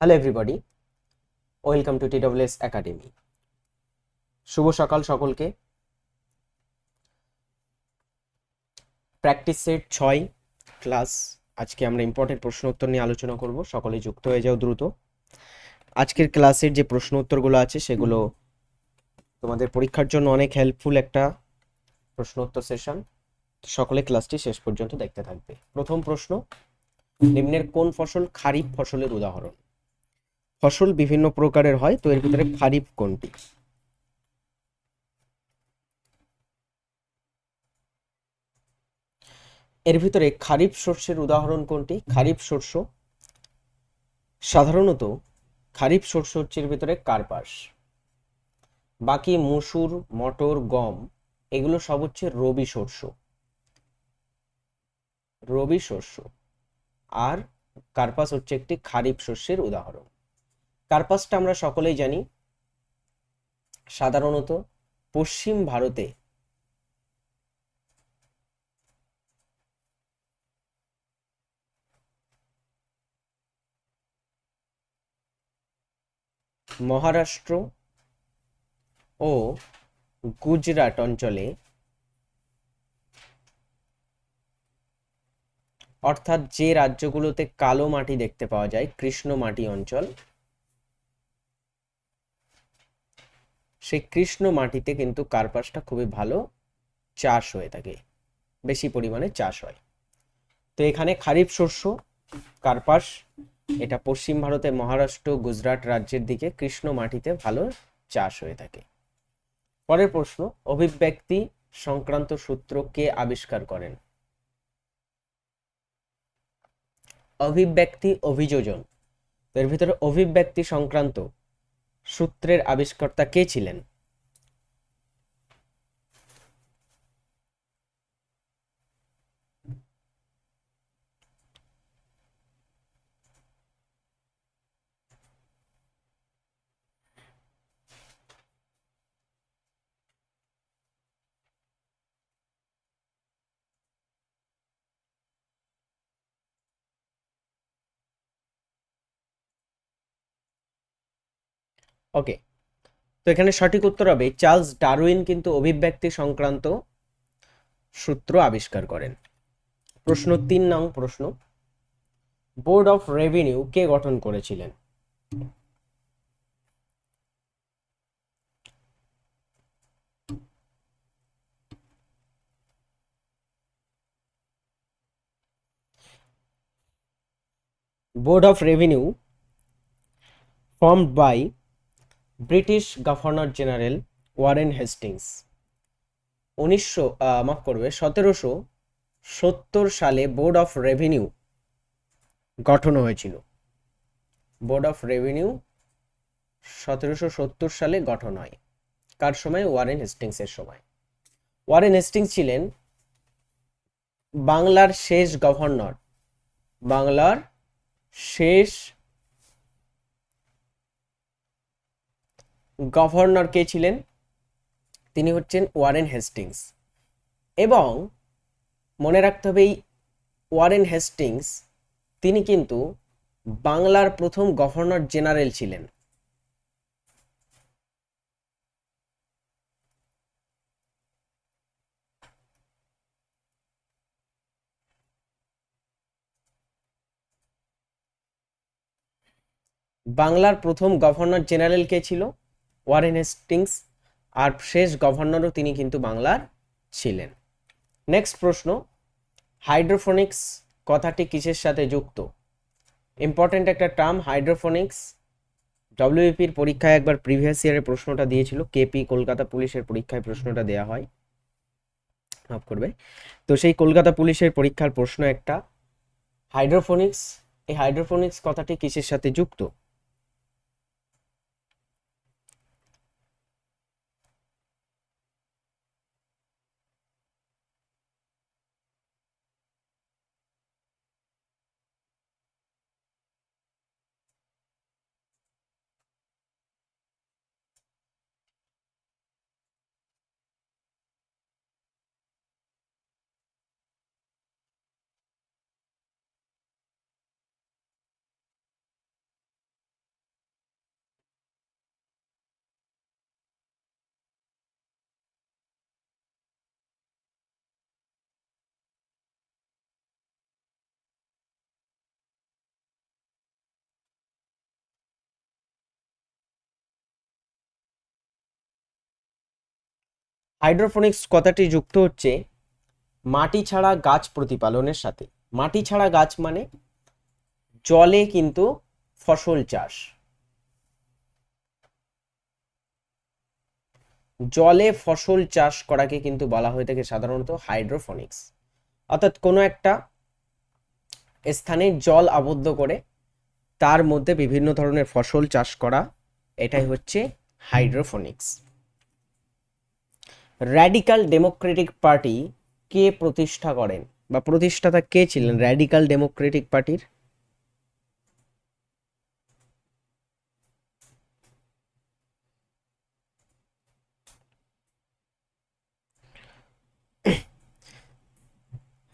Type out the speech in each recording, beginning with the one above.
Hello everybody welcome to TWS academy শুভ সকাল সকলকে। Practice set ছয় ক্লাস আজকে আমরা ইম্পর্টেন্ট প্রশ্ন উত্তর নিয়ে আলোচনা করব। সকলেই যুক্ত হয়ে যাও দ্রুত। আজকের ক্লাসের যে প্রশ্ন উত্তরগুলো আছে, সেগুলো তোমাদের পরীক্ষার জন্য অনেক হেল্পফুল একটা প্রশ্ন উত্তর সেশন সকলে ক্লাসটি শেষ পর্যন্ত দেখতে থাকবে। প্রথম প্রশ্ন, নিম্নের কোন ফসল খারিফ ফসলের উদাহরণ? ফসল বিভিন্ন প্রকারের হয়, তো এর ভিতরে খারিফ কোনটি? এর ভিতরে খারিফ শস্যের উদাহরণ কোনটি? খারিফ শস্য সাধারণত খারিফ শস্য হচ্ছে এর ভিতরে কার্পাস। বাকি মসুর, মটর, গম, এগুলো সব হচ্ছে রবি শস্য রবি শস্য আর কার্পাস হচ্ছে একটি খারিফ শস্যের উদাহরণ। কার্পাসটা আমরা সকলেই জানি, সাধারণত পশ্চিম ভারতে। মহারাষ্ট্র ও গুজরাট অঞ্চলে অর্থাৎ যে রাজ্যগুলোতে কালো মাটি দেখতে পাওয়া যায়, কৃষ্ণ মাটি অঞ্চল সেই কৃষ্ণ মাটিতে কিন্তু কার্পাসটা খুবই ভালো চাষ হয়ে থাকে, বেশি পরিমাণে চাষ হয়। তো এখানে খারিফ শস্য, কার্পাস, এটা পশ্চিম ভারতের মহারাষ্ট্র, গুজরাট রাজ্যের দিকে কৃষ্ণ মাটিতে ভালো চাষ হয়ে থাকে। পরের প্রশ্ন, অভিব্যক্তি সংক্রান্ত সূত্র কে আবিষ্কার করেন? অভিব্যক্তি অভিযোজন। এর ভিতরে অভিব্যক্তি সংক্রান্ত সূত্রের আবিষ্কর্তা কে ছিলেন? ওকে তো এখানে সঠিক উত্তর হবে, চার্লস ডারউইন কিন্তু অভিব্যক্তি সংক্রান্ত সূত্র আবিষ্কার করেন। প্রশ্ন তিন নং প্রশ্ন, বোর্ড অফ রেভিনিউ কে গঠন করেছিলেন? Board of revenue formed by British governor general Warren Hastings. উনিশশো মাফ করবে, সতেরোশো সত্তর সালে বোর্ড অফ রেভিনিউ গঠন হয়েছিল। বোর্ড অফ রেভিনিউ সতেরোশো সত্তর সালে গঠন হয়। কার সময়? ওয়ারেন হেস্টিংসের সময়। ওয়ারেন হেস্টিংস ছিলেন বাংলার শেষ গভর্নর। বাংলার শেষ গভর্নর কে ছিলেন? তিনি হচ্ছেন ওয়ারেন হেস্টিংস। এবং মনে রাখতে হবে, এই ওয়ারেন হেস্টিংস, তিনি কিন্তু বাংলার প্রথম গভর্নর জেনারেল ছিলেন। বাংলার প্রথম গভর্নর জেনারেল কে ছিল? ওয়ারেন হেস্টিংস আর শেষ গভর্নরও তিনি কিন্তু বাংলার ছিলেন। নেক্সট প্রশ্ন, হাইড্রোফোনিক্স কথাটি কিসের সাথে যুক্ত? ইম্পর্টেন্ট একটা টার্ম, হাইড্রোফোনিক্স। ডব্লিউপির পরীক্ষায় একবার প্রিভিয়াস ইয়ারের প্রশ্নটা দিয়েছিল কেপি কলকাতা পুলিশের পরীক্ষায় প্রশ্নটা দেয়া হয়। মাফ করবে। তো সেই কলকাতা পুলিশের পরীক্ষার প্রশ্ন একটা, হাইড্রোফোনিক্স, এই হাইড্রোফোনিক্স কথাটি কিসের সাথে যুক্ত? হাইড্রোফোনিক্স কথাটি যুক্ত হচ্ছে মাটি ছাড়া গাছ প্রতিপালনের সাথে। মাটি ছাড়া গাছ মানে জলে কিন্তু ফসল চাষ। জলে ফসল চাষ করাকে কিন্তু বলা হয়ে থাকে সাধারণত হাইড্রোফোনিক্স। অর্থাৎ কোনো একটা স্থানে জল আবদ্ধ করে তার মধ্যে বিভিন্ন ধরনের ফসল চাষ করা, এটাই হচ্ছে হাইড্রোফোনিক্স। র্যাডিক্যাল ডেমোক্রেটিক পার্টি কে প্রতিষ্ঠা করেন? বা প্রতিষ্ঠাতা কে ছিলেন র্যাডিক্যাল ডেমোক্রেটিক পার্টির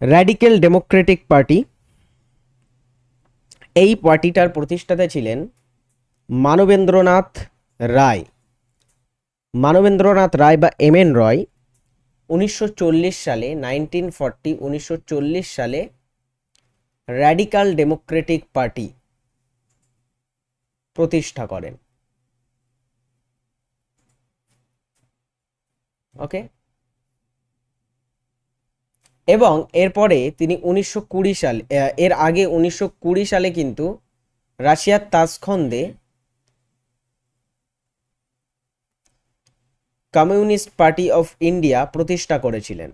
র্যাডিক্যাল ডেমোক্রেটিক পার্টি এই পার্টিটার প্রতিষ্ঠাতা ছিলেন মানবেন্দ্রনাথ রায়। মানবেন্দ্রনাথ রায় বা এম এন রয় উনিশশো চল্লিশ সালে, নাইনটিন ফর্টি, উনিশশো চল্লিশ সালে র্যাডিক্যাল ডেমোক্রেটিক পার্টি প্রতিষ্ঠা করেন। ওকে? এবং এরপরে তিনি উনিশশো কুড়ি সাল এর আগে উনিশশো কুড়ি সালে কিন্তু রাশিয়ার তাসখন্দে কমিউনিস্ট পার্টি অফ ইন্ডিয়া প্রতিষ্ঠা করেছিলেন।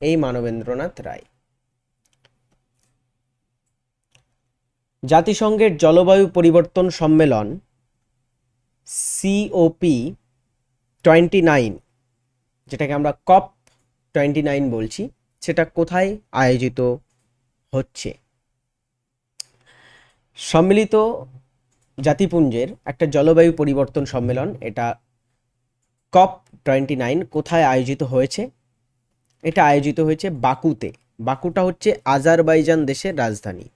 এই মানবেন্দ্রনাথ রায়। জাতিসংঘের জলবায়ু পরিবর্তন সম্মেলন সিওপি টোয়েন্টি নাইন যেটাকে আমরা কপ টোয়েন্টি নাইন বলছি, সেটা কোথায় আয়োজিত হচ্ছে? সম্মিলিত জাতিপুঞ্জের একটা জলবায়ু পরিবর্তন সম্মেলন, এটা কপ টোয়েন্টি নাইন কোথায় আয়োজিত হয়েছে? এটা আয়োজিত হয়েছে বাকুতে। বাকুটা হচ্ছে আজারবাইজান দেশের রাজধানী।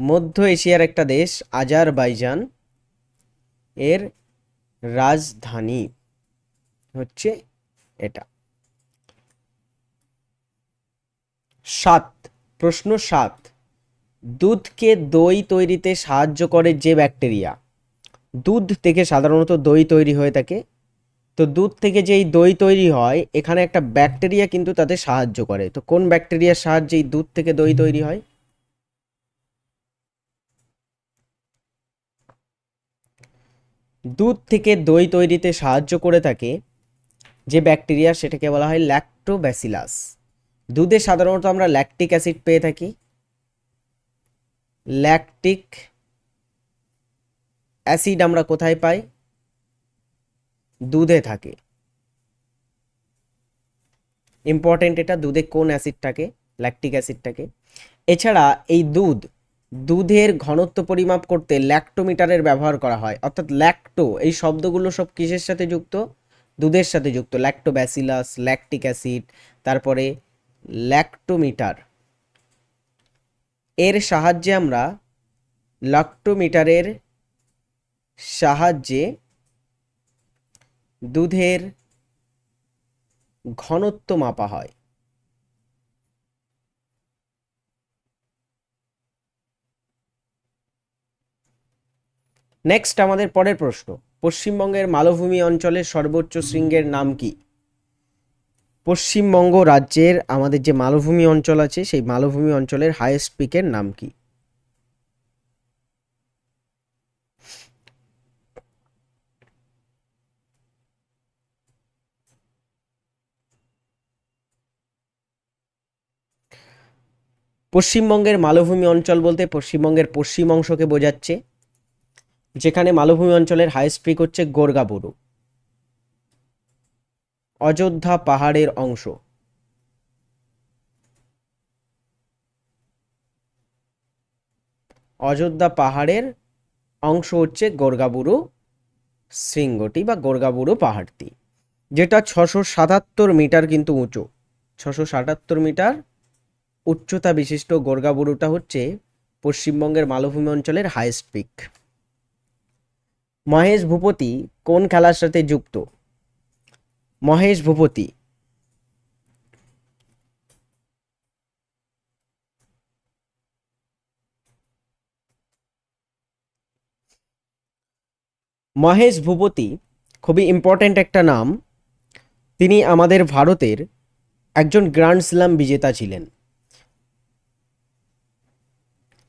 মধ্য এশিয়ার একটা দেশ, আজারবাইজান, এর রাজধানী হচ্ছে এটা। সাত, প্রশ্ন সাত, দুধকে দই তৈরিতে সাহায্য করে যে ব্যাকটেরিয়া? দুধ থেকে সাধারণত দই তৈরি হয়ে থাকে। তো দুধ থেকে যেই দই তৈরি হয়, এখানে একটা ব্যাকটেরিয়া কিন্তু তাতে সাহায্য করে। তো কোন ব্যাকটেরিয়ার সাহায্যে এই দুধ থেকে দই তৈরি হয়? দুধ থেকে দই তৈরিতে সাহায্য করে থাকে, যে ব্যাকটেরিয়া সেটাকে বলা হয় ল্যাক্টোব্যাসিলাস দুধে সাধারণত আমরা ল্যাকটিক অ্যাসিড পেয়ে থাকি। ল্যাকটিক অ্যাসিড আমরা কোথায় পাই? দুধে থাকে। ইম্পর্টেন্ট এটা দুধে কোন অ্যাসিডটাকে ল্যাকটিক অ্যাসিডটাকে এছাড়া এই দুধ দুধের ঘনত্ব পরিমাপ করতে ল্যাক্টোমিটারের ব্যবহার করা হয়। অর্থাৎ ল্যাক্টো, এই শব্দগুলো সব কিসের সাথে যুক্ত? দুধের সাথে যুক্ত। ল্যাক্টোব্যাসিলাস, ল্যাকটিক অ্যাসিড, তারপরে ল্যাক্টোমিটার। এর সাহায্যে আমরা ল্যাক্টোমিটারের সাহায্যে দুধের ঘনত্ব মাপা হয়। নেক্সট আমাদের পরের প্রশ্ন। পশ্চিমবঙ্গের মালভূমি অঞ্চলের সর্বোচ্চ শৃঙ্গের নাম কি? পশ্চিমবঙ্গ রাজ্যের আমাদের যে মালভূমি অঞ্চল আছে, সেই মালভূমি অঞ্চলের হাইয়েস্ট পিকের নাম কি? পশ্চিমবঙ্গের মালভূমি অঞ্চল বলতে পশ্চিমবঙ্গের পশ্চিম অংশকে বোঝাচ্ছে। যেখানে মালভূমি অঞ্চলের হাইয়েস্ট পিক হচ্ছে গোর্গাবুরু। অযোধ্যা পাহাড়ের অংশ। অযোধ্যা পাহাড়ের অংশ হচ্ছে গোর্গাবুরু শৃঙ্গটি বা গোর্গাবুরু পাহাড়টি, যেটা ছশো সাতাত্তর মিটার কিন্তু উঁচু। ছশো সাতাত্তর মিটার উচ্চতা বিশিষ্ট গোর্গাবুরুটা হচ্ছে পশ্চিমবঙ্গের মালভূমি অঞ্চলের হাইয়েস্ট পিক মহেশ ভূপতি কোন খেলার সাথে যুক্ত? মহেশ ভূপতি। মহেশ ভূপতি খুবই ইম্পর্ট্যান্ট একটা নাম। তিনি আমাদের ভারতের একজন গ্র্যান্ড স্ল্যাম বিজেতা ছিলেন।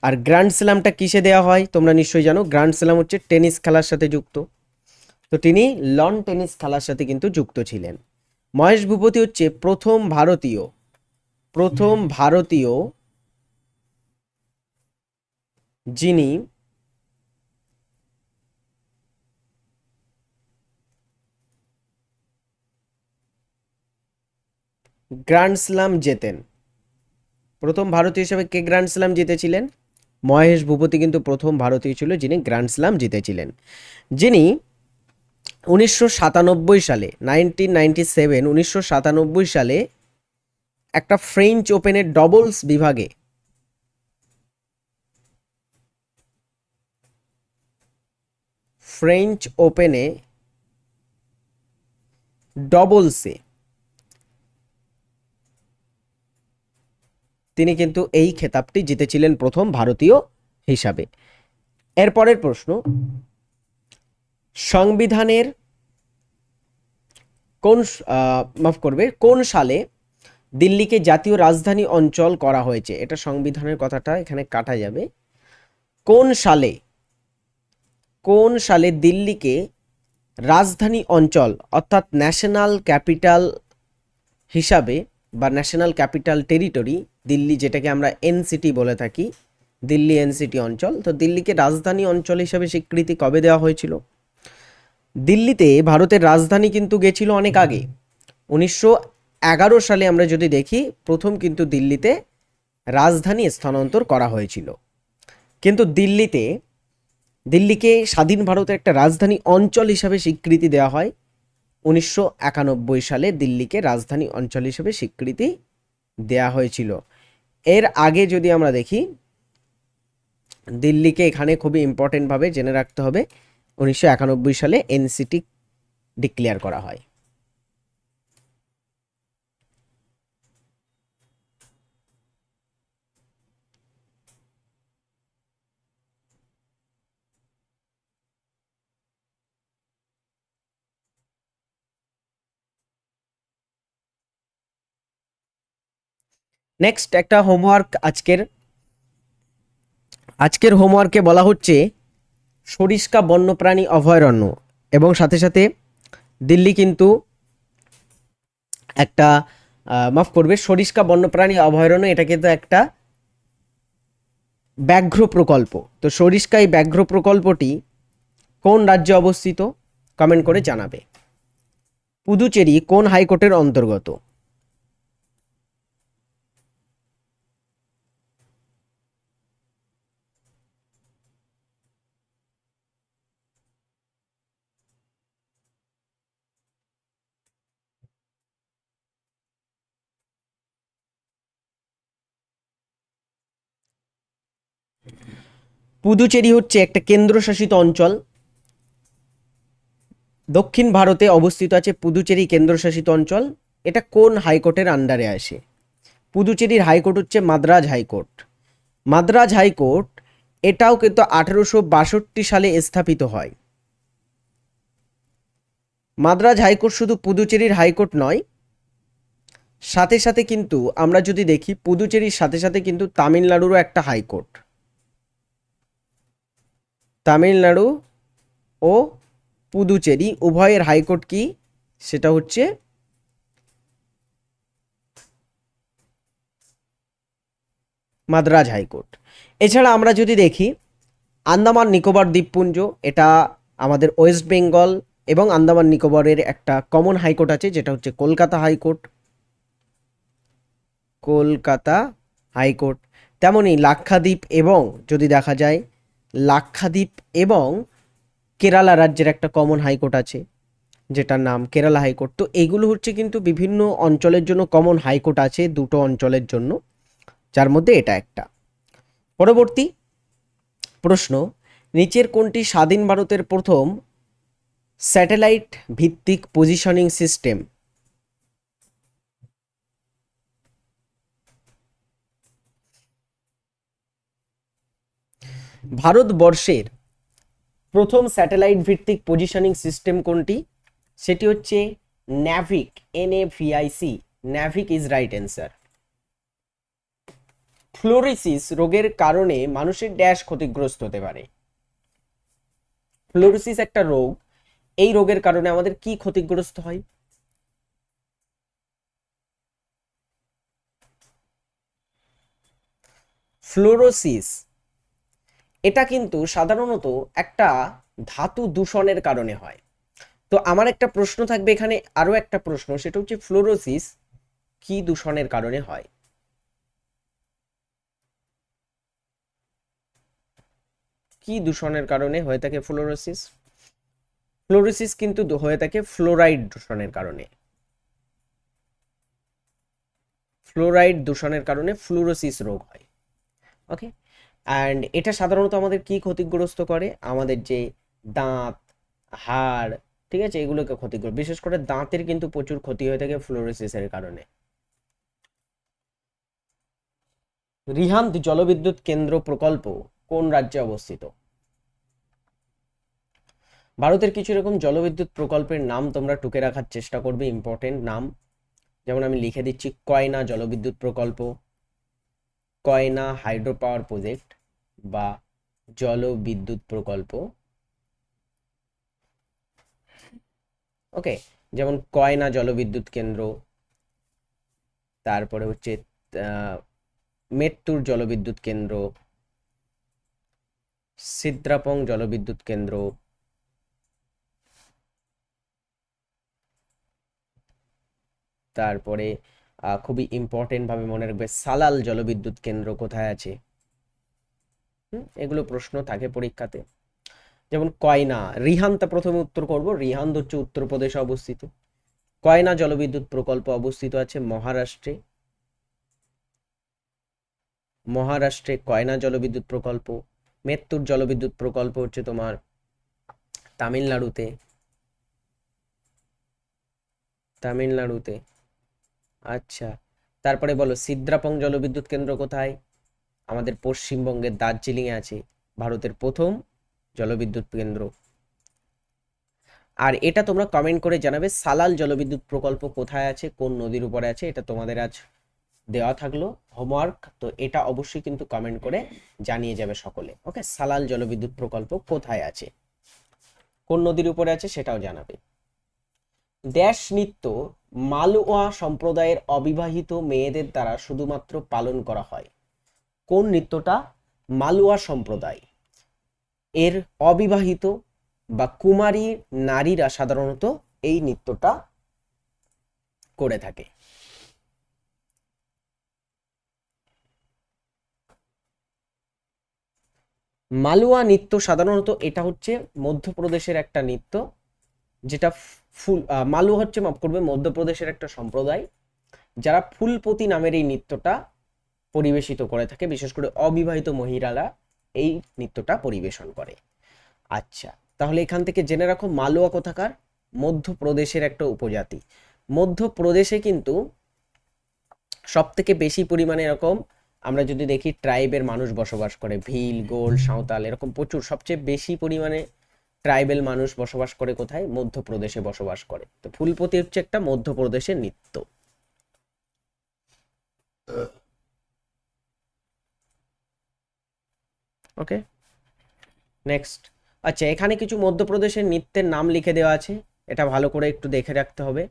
আর গ্র্যান্ড স্ল্যামটা কিসে দেওয়া হয় তোমরা নিশ্চয়ই জানো। গ্র্যান্ড স্ল্যাম হচ্ছে টেনিস খেলার সাথে যুক্ত। তো তিনি লন টেনিস খেলার সাথে কিন্তু যুক্ত ছিলেন। মহেশ ভূপতি হচ্ছে প্রথম ভারতীয়। প্রথম ভারতীয় যিনি গ্র্যান্ড স্ল্যাম জেতেন। প্রথম ভারতীয় হিসেবে কে গ্র্যান্ড স্ল্যাম জিতেছিলেন? মহেশ ভূপতি কিন্তু প্রথম ভারতীয় ছিল যিনি গ্র্যান্ড স্ল্যাম জিতেছিলেন। যিনি উনিশশো সাতানব্বই সালে নাইনটিন নাইনটি সেভেন উনিশশো সাতানব্বই সালে একটা ফ্রেঞ্চ ওপেনের ডবলস বিভাগে ফ্রেঞ্চ ওপেনে ডবলসে তিনি কিন্তু এই খেতাবটি জিতেছিলেন প্রথম ভারতীয় হিসাবে। এরপরের প্রশ্ন, সংবিধানের কোন মাফ করবে, কোন সালে দিল্লিকে জাতীয় রাজধানী অঞ্চল করা হয়েছে? এটা সংবিধানের কথাটা এখানে কাটা যাবে। কোন সালে কোন সালে দিল্লিকে রাজধানী অঞ্চল অর্থাৎ ন্যাশনাল ক্যাপিটাল হিসাবে বা ন্যাশনাল ক্যাপিটাল টেরিটরি দিল্লি যেটাকে আমরা এনসিটি বলে থাকি, দিল্লি এনসিটি অঞ্চল। তো দিল্লিকে রাজধানী অঞ্চল হিসাবে স্বীকৃতি কবে দেওয়া হয়েছিল? দিল্লিতে ভারতের রাজধানী কিন্তু গেছিল অনেক আগে। উনিশশো এগারো সালে আমরা যদি দেখি, প্রথম কিন্তু দিল্লিতে রাজধানী স্থানান্তর করা হয়েছিল। কিন্তু দিল্লিতে, দিল্লিকে স্বাধীন ভারতের একটা রাজধানী অঞ্চল হিসাবে স্বীকৃতি দেওয়া হয় উনিশশো একানব্বই সালে দিল্লিকে রাজধানী অঞ্চল হিসেবে স্বীকৃতি দেয়া হয়েছিল। এর আগে যদি আমরা দেখি, দিল্লিকে এখানে খুবই ইম্পর্টেন্টভাবে জেনে রাখতে হবে। উনিশশো একানব্বই সালে এনসিটি ডিক্লেয়ার করা হয়। নেক্সট একটা হোমওয়ার্ক আজকের। আজকের হোমওয়ার্কে বলা হচ্ছে সরিষ্কা বন্যপ্রাণী অভয়ারণ্য এবং সাথে সাথে দিল্লি কিন্তু একটা মাফ করবে, সরিষ্কা বন্যপ্রাণী অভয়ারণ্য, এটা কিন্তু একটা ব্যাঘ্র প্রকল্প। তো সরিষ্কা এই ব্যাঘ্র প্রকল্পটি কোন রাজ্যে অবস্থিত? কমেন্ট করে জানাবে। পুদুচেরি কোন হাইকোর্টের অন্তর্গত? পুদুচেরি হচ্ছে একটা কেন্দ্রশাসিত অঞ্চল। দক্ষিণ ভারতে অবস্থিত আছে পুদুচেরি কেন্দ্রশাসিত অঞ্চল। এটা কোন হাইকোর্টের আন্ডারে আসে? পুদুচেরির হাইকোর্ট হচ্ছে মাদ্রাজ হাইকোর্ট। মাদ্রাজ হাইকোর্ট এটাও কিন্তু আঠেরোশো বাষট্টি সালে স্থাপিত হয়। মাদ্রাজ হাইকোর্ট শুধু পুদুচেরির হাইকোর্ট নয়, সাথে সাথে কিন্তু আমরা যদি দেখি, পুদুচেরির সাথে সাথে কিন্তু তামিলনাড়ুরও একটা হাইকোর্ট। তামিলনাড়ু ও পুদুচেরি উভয়ের হাইকোর্ট কি? সেটা হচ্ছে মাদ্রাজ হাইকোর্ট। এছাড়া আমরা যদি দেখি, আন্দামান নিকোবর দ্বীপপুঞ্জ, এটা আমাদের ওয়েস্ট বেঙ্গল এবং আন্দামান নিকোবরের একটা কমন হাইকোর্ট আছে, যেটা হচ্ছে কলকাতা হাইকোর্ট। কলকাতা হাইকোর্ট। তেমনই লাক্ষাদ্বীপ এবং যদি দেখা যায় লাক্ষাদ্বীপ এবং কেরালা রাজ্যের একটা কমন হাইকোর্ট আছে, যেটার নাম কেরালা হাইকোর্ট তো এগুলো হচ্ছে কিন্তু বিভিন্ন অঞ্চলের জন্য কমন হাইকোর্ট আছে দুটো অঞ্চলের জন্য, যার মধ্যে এটা একটা। পরবর্তী প্রশ্ন, নিচের কোনটি স্বাধীন ভারতের প্রথম স্যাটেলাইট ভিত্তিক পজিশনিং সিস্টেম ভারতবর্ষের প্রথম স্যাটেলাইট ভিত্তিক পজিশনিং সিস্টেম কোনটি? সেটি হচ্ছে NavIC N A V I C NavIC is right answer fluorosis রোগের কারণে মানুষের ড্যাশ ক্ষতিগ্রস্ত হতে পারে। ফ্লোরিসিস একটা রোগ। এই রোগের কারণে আমাদের কি ক্ষতিগ্রস্ত হয়? ফ্লোরোসিস এটা কিন্তু সাধারণত একটা ধাতু দূষণের কারণে হয়। তো আমার একটা প্রশ্ন থাকবে এখানে আরও একটা প্রশ্ন, সেটা হচ্ছে ফ্লোরোসিস কি দূষণের কারণে হয়? কি দূষণের কারণে হয়ে থাকে ফ্লোরোসিস ফ্লোরোসিস কিন্তু হয়ে থাকে ফ্লোরাইড দূষণের কারণে। ফ্লোরাইড দূষণের কারণে ফ্লোরোসিস রোগ হয়। ওকে অ্যান্ড এটা সাধারণত আমাদের কি ক্ষতিগ্রস্ত করে? আমাদের যে দাঁত, হাড়, ঠিক আছে? এগুলোকে ক্ষতিগ্রস্ত, বিশেষ করে দাঁতের কিন্তু প্রচুর ক্ষতি হয়ে থাকে ফ্লোরোসিসের কারণে। রিহান্ত জলবিদ্যুৎ কেন্দ্র প্রকল্প কোন রাজ্যে অবস্থিত? ভারতের কিছু এরকম জলবিদ্যুৎ প্রকল্পের নাম তোমরা টুকে রাখার চেষ্টা করবে ইম্পর্টেন্ট নাম। যেমন আমি লিখে দিচ্ছি, কয়না জলবিদ্যুৎ প্রকল্প। কয়না হাইড্রো পাওয়ার প্রজেক্ট বা জলবিদ্যুৎ প্রকল্প? ওকে যেমন কয়না জলবিদ্যুৎ কেন্দ্র, তারপরে হচ্ছে মেট্টুর জলবিদ্যুৎ কেন্দ্র, সিদ্রাপং জলবিদ্যুৎ কেন্দ্র, তারপরে খুবই ইম্পর্টেন্ট ভাবে মনে রাখবে। সালাল জলবিদ্যুৎ কেন্দ্র কোথায় আছে? এগুলো প্রশ্ন থাকে পরীক্ষাতে। যেমন কয়না রিহান্তা প্রথমে উত্তর করব। রিহান্দ হচ্ছে উত্তরপ্রদেশে অবস্থিত। কয়না জলবিদ্যুৎ প্রকল্প অবস্থিত আছে? মহারাষ্ট্রে। মহারাষ্ট্রে কয়না জলবিদ্যুৎ প্রকল্প? মেত্তুর জলবিদ্যুৎ প্রকল্প হচ্ছে তোমার তামিলনাড়ুতে। তামিলনাড়ুতে। আচ্ছা তারপরে বলো, সিদ্রাপং জলবিদ্যুৎ কেন্দ্র কোথায়? আমাদের পশ্চিমবঙ্গের দার্জিলিং এ আছে, ভারতের প্রথম জলবিদ্যুৎ কেন্দ্র। আর এটা তোমরা কমেন্ট করে জানাবে, সালাল জলবিদ্যুৎ প্রকল্প কোথায় আছে, কোন নদীর উপরে আছে, এটা তোমাদের আজ দেওয়া থাকল হোমওয়ার্ক তো এটা অবশ্যই কিন্তু কমেন্ট করে জানিয়ে যাবে সকলে। ওকে সালাল জলবিদ্যুৎ প্রকল্প কোথায় আছে? কোন নদীর উপরে আছে সেটাও জানাবে। ড্যাশ নৃত্য মালওয়া সম্প্রদায়ের অবিবাহিত মেয়েদের দ্বারা শুধুমাত্র পালন করা হয়। কোন নৃত্যটা? মালওয়া সম্প্রদায়। এর অবিবাহিত বা কুমারী নারীরা সাধারণত এই নৃত্যটা করে থাকে। মালুয়া নৃত্য সাধারণত এটা হচ্ছে মধ্যপ্রদেশের একটা নৃত্য, যেটা ফুল মালুয়া হচ্ছে মাফ করবে মধ্যপ্রদেশের একটা সম্প্রদায়, যারা ফুলপতি নামের এই নৃত্যটা পরিবেশিত করে থাকে, বিশেষ করে অবিবাহিত মহিলারা এই নৃত্যটা পরিবেশন করে। আচ্ছা তাহলে এখান থেকে জেনে রাখো, মালুয়া কোথাকার? মধ্যপ্রদেশের একটা উপজাতি। মধ্যপ্রদেশে কিন্তু সব থেকে বেশি পরিমাণে এরকম, আমরা যদি দেখি, ট্রাইবের মানুষ বসবাস করে, ভিল, গোল, সাঁওতাল, এরকম প্রচুর, সবচেয়ে বেশি পরিমাণে ট্রাইবেল মানুষ বসবাস করে কোথায়? মধ্যপ্রদেশে বসবাস করে। তো ফুলপতি হচ্ছে একটা মধ্যপ্রদেশের নৃত্য। ওকে নেক্সট আচ্ছা এখানে কিছু মধ্যপ্রদেশের নৃত্যের নাম লিখে দেওয়া আছে। এটা ভালো করে একটু দেখে রাখতে হবে।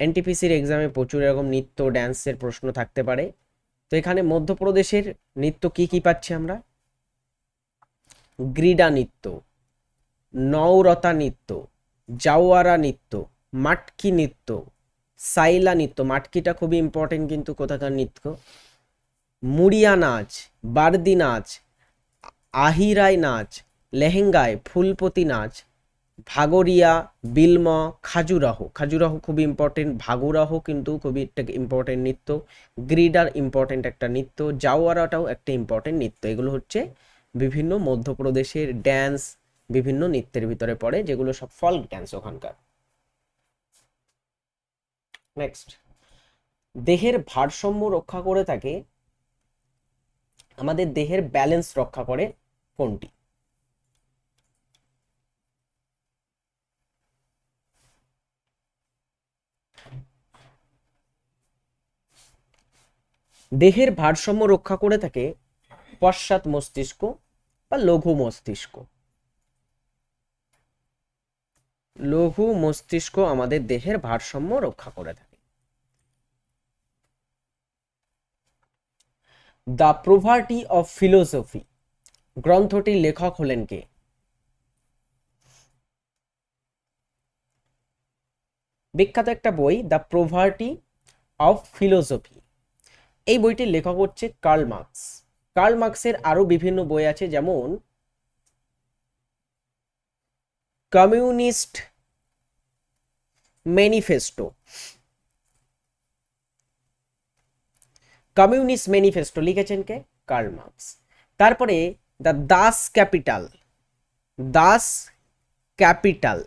এনটিপিসির এক্সামে প্রচুর এরকম নৃত্য ড্যান্সের প্রশ্ন থাকতে পারে। তো এখানে মধ্যপ্রদেশের নৃত্য কি কি পাচ্ছি আমরা? গ্রিডা নৃত্য, নওরতা নৃত্য, জাওয়ারা নৃত্য, মাটকি নৃত্য, সাইলা নৃত্য। মাটকিটা খুবই ইম্পর্টেন্ট কিন্তু কোথাকার নৃত্য? মুড়িয়া নাচ, বারদি নাচ, আহিরাই নাচ, লেহেঙ্গায় ফুলপতি নাচ, ভাগরিয়া, বিলম, খাজুরাহ। খাজুরাহ খুবই ইম্পর্টেন্ট ভাগুরাহ কিন্তু খুবই একটা ইম্পর্টেন্ট নৃত্য। গ্রিডার ইম্পর্টেন্ট একটা নৃত্য, জাওয়ারাটাও একটা ইম্পর্টেন্ট নৃত্য। এগুলো হচ্ছে বিভিন্ন মধ্যপ্রদেশের ড্যান্স বিভিন্ন নৃত্যের ভিতরে পড়ে, যেগুলো সব ফল্ক ড্যান্স ওখানকার। নেক্সট দেহের ভারসাম্য রক্ষা করে থাকে, আমাদের দেহের ব্যালেন্স রক্ষা করে কোনটি? দেহের ভারসাম্য রক্ষা করে থাকে পশ্চাৎ মস্তিষ্ক বা লঘু মস্তিষ্ক। লঘু মস্তিষ্ক আমাদের দেহের ভারসাম্য রক্ষা করে থাকে। দ্য প্রভার্টি অফ ফিলোসফি গ্রন্থটির লেখক হলেন কে? বিখ্যাত একটা বই দ্য প্রভার্টি অফ ফিলোসফি এই বইটির লেখক হচ্ছে কার্ল মার্কস। কার্ল মার্কসের আরও বিভিন্ন বই আছে, যেমন কমিউনিস্ট ম্যানিফেস্টো। কমিউনিস্ট ম্যানিফেস্টো লিখেছেন কে? Karl Marx. তারপরে the Das Kapital. Das Kapital.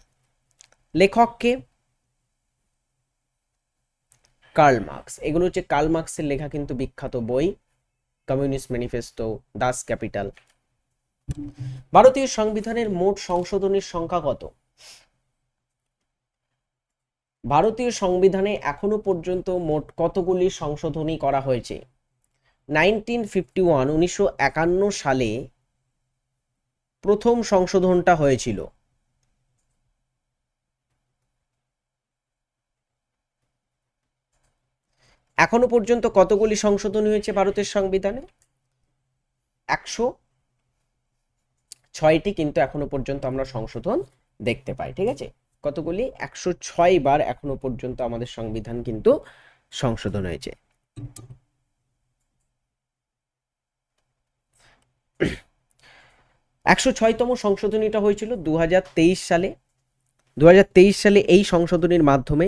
লেখককে কার্ল মার্কস। এগুলো হচ্ছে কার্ল মার্কসের লেখা কিন্তু বিখ্যাত বই। Communist manifesto, Das Kapital. ভারতীয় সংবিধানের মোট সংশোধনীর সংখ্যা কত? ভারতীয় সংবিধানে এখনও পর্যন্ত মোট কতগুলি সংশোধনী করা হয়েছে? নাইনটিন ফিফটি ওয়ান, উনিশশো একান্ন সালে প্রথম সংশোধনটা হয়েছিল। এখনও পর্যন্ত কতগুলি সংশোধনী হয়েছে ভারতের সংবিধানে? একশো ছয়টি কিন্তু এখনও পর্যন্ত আমরা সংশোধন দেখতে পাই, ঠিক আছে? কতগুলি? একশো ছয় বার এখনও পর্যন্ত আমাদের সংবিধান কিন্তু সংশোধন হয়েছে। একশো ছয়তম সংশোধনীটা হয়েছিল দু হাজার তেইশ সালে। দু হাজার তেইশ সালে এই সংশোধনীর মাধ্যমে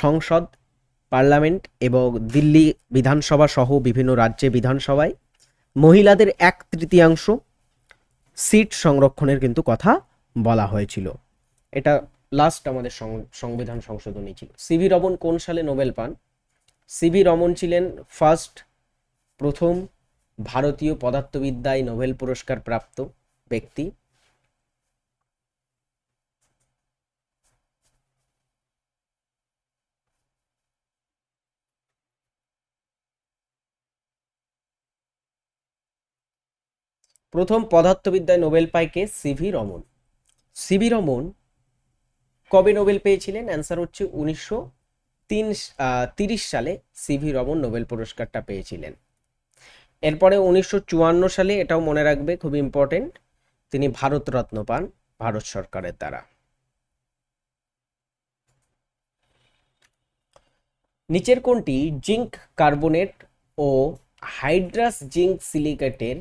সংসদ পার্লামেন্ট এবং দিল্লি বিধানসভা সহ বিভিন্ন রাজ্যে বিধানসভায় মহিলাদের এক তৃতীয়াংশ সিট সংরক্ষণের কিন্তু কথা বলা হয়েছিল। এটা লাস্ট আমাদের সংবিধান সংশোধনী ছিল। সিভি রমন কোন সালে নোবেল পান? সিভি রমন ছিলেন ফার্স্ট প্রথম ভারতীয় পদার্থবিদ্যায় নোবেল পুরস্কার প্রাপ্ত ব্যক্তি। প্রথম পদার্থবিদ্যায় নোবেল পায় কে? C V Raman. C V Raman কবে নোবেল পেয়েছিলেন? অ্যান্সার হচ্ছে উনিশশো তিন তিরিশ সালে সিভি রমন নোবেল পুরস্কারটা পেয়েছিলেন। এরপরে উনিশশো চুয়ান্ন সালে, এটাও মনে রাখবে, খুব ইম্পর্টেন্ট তিনি ভারতরত্ন পান, ভারত সরকারের দ্বারা। নিচের কোনটি? জিঙ্ক কার্বনেট ও হাইড্রাস জিঙ্ক সিলিকেটের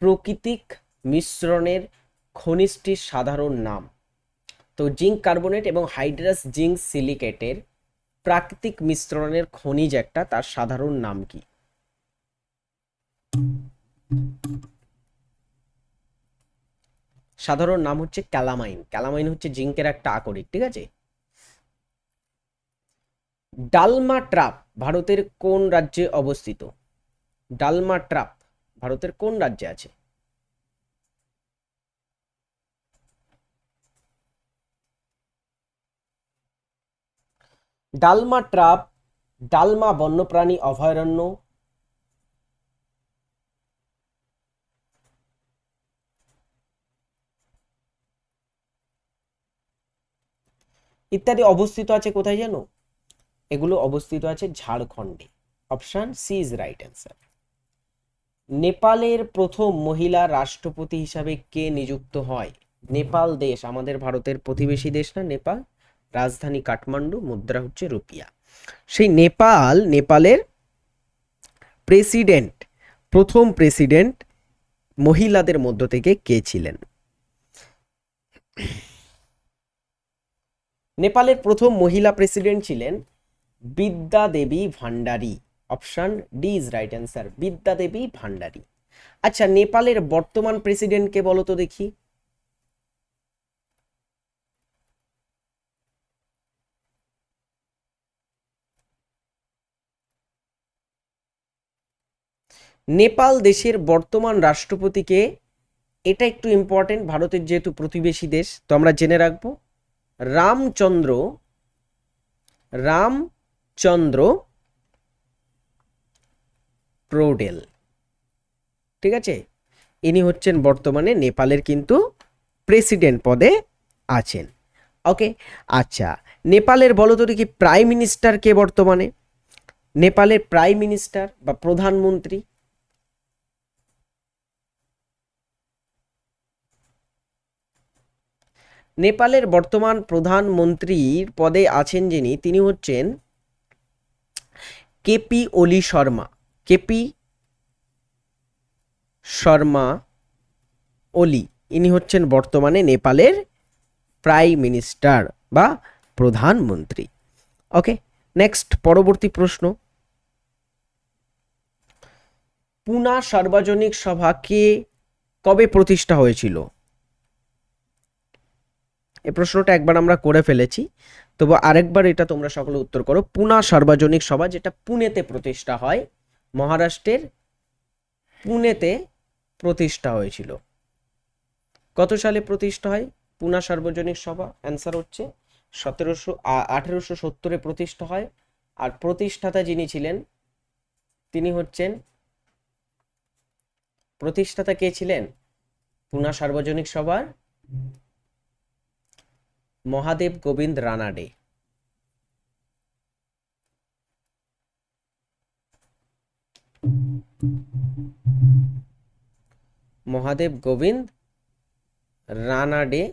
প্রকৃতিক মিশ্রণের খনিজটির সাধারণ নাম। তো জিঙ্ক কার্বনেট এবং হাইড্রাস জিঙ্ক সিলিকেটের প্রাকৃতিক মিশ্রণের খনিজ একটা, তার সাধারণ নাম কি? সাধারণ নাম হচ্ছে ক্যালামাইন। ক্যালামাইন হচ্ছে জিঙ্কের একটা আকরিক, ঠিক আছে? ডালমা ট্রাপ ভারতের কোন রাজ্যে অবস্থিত? ডালমা ট্রাপ ভারতের কোন রাজ্যে আছে? ডালমা ট্রাপ, ডালমা বন্যপ্রাণী অভয়ারণ্য, ইত্যাদি অবস্থিত আছে কোথায় জানো এগুলো অবস্থিত আছে ঝাড়খণ্ডে। Option C is right answer. নেপালের প্রথম মহিলা রাষ্ট্রপতি হিসাবে কে নিযুক্ত হয়? নেপাল দেশ, আমাদের ভারতের প্রতিবেশী দেশ না নেপাল? রাজধানী কাঠমান্ডু, মুদ্রা হচ্ছে রুপিয়া। সেই নেপাল, নেপালের প্রেসিডেন্ট, প্রথম প্রেসিডেন্ট মহিলাদের মধ্য থেকে কে ছিলেন? নেপালের প্রথম মহিলা প্রেসিডেন্ট ছিলেন Bidya Devi Bhandari. Option D is right answer Bidya Devi Bhandari আচ্ছা নেপালের বর্তমান প্রেসিডেন্টকে বলো তো দেখি। নেপাল দেশের বর্তমান রাষ্ট্রপতিকে এটা একটু ইম্পর্টেন্ট ভারতের যেহেতু প্রতিবেশী দেশ, তো আমরা জেনে রাখব। রামচন্দ্র রামচন্দ্র প্রোডেল ঠিক আছে? ইনি হচ্ছেন বর্তমানে নেপালের কিন্তু প্রেসিডেন্ট পদে আছেন। ওকে আচ্ছা নেপালের বলো তো দেখি প্রাইম মিনিস্টার কে বর্তমানে? নেপালের প্রাইম মিনিস্টার বা প্রধানমন্ত্রী? নেপালের বর্তমান প্রধানমন্ত্রীর পদে আছেন যিনি, তিনি হচ্ছেন কেপি ওলি শর্মা। কেপি শর্মা ওলি। ইনি হচ্ছেন বর্তমানে নেপালের প্রাইম মিনিস্টার বা প্রধানমন্ত্রী। ওকে, নেক্সট পরবর্তী প্রশ্ন। পুনা সার্বজনিক সভা কে কবে প্রতিষ্ঠা হয়েছিল? এই প্রশ্নটা একবার আমরা করে ফেলেছি, তবু আরেকবার এটা তোমরা সকলে উত্তর করো। পুনা সার্বজনিক সভা যেটা পুনেতে প্রতিষ্ঠা হয় মহারাষ্ট্রের পুনেতে প্রতিষ্ঠা হয়েছিল। কত সালে প্রতিষ্ঠা হয়? পুনা সার্বজনিক সভা অ্যান্সার হচ্ছে সতেরোশো আঠেরোশো সত্তরে প্রতিষ্ঠা হয়। আর প্রতিষ্ঠাতা যিনি ছিলেন, তিনি হচ্ছেন, প্রতিষ্ঠাতা কে ছিলেন? পুনা সার্বজনিক সভার মহাদেব গোবিন্দ রানাডে। মহাদেব গোবিন্দ রানাডে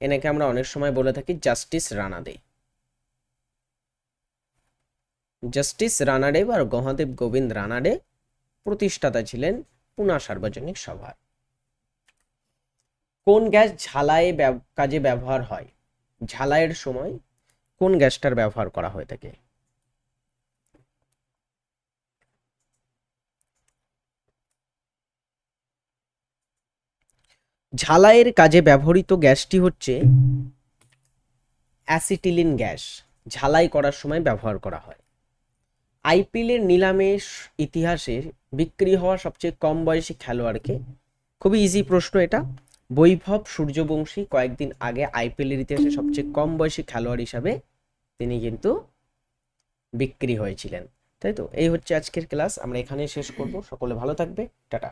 এনাকে আমরা অনেক সময় বলে থাকি জাস্টিস রানাডে জাস্টিস রানাডে বা মহাদেব গোবিন্দ রানাডে প্রতিষ্ঠাতা ছিলেন পুনা সার্বজনিক সভার। কোন গ্যাস ঝালাই কাজে ব্যবহার হয়? ঝালাইয়ের সময় কোন গ্যাসটার ব্যবহার করা হয়ে থাকে? ঝালাইয়ের কাজে ব্যবহৃত গ্যাসটি হচ্ছে অ্যাসিটিলিন গ্যাস, ঝালাই করার সময় ব্যবহার করা হয়। আইপিএলের নিলামের ইতিহাসে বিক্রি হওয়া সবচেয়ে কম বয়সী খেলোয়াড়কে খুবই ইজি প্রশ্ন এটা। বৈভব সূর্যবংশী কয়েকদিন আগে আইপিএলের ইতিহাসে সবচেয়ে কম বয়সী খেলোয়াড় হিসাবে তিনি কিন্তু বিক্রি হয়েছিলেন। তাই তো? এই হচ্ছে আজকের ক্লাস। আমরা এখানেই শেষ করব। সকলে ভালো থাকবে। টাটা।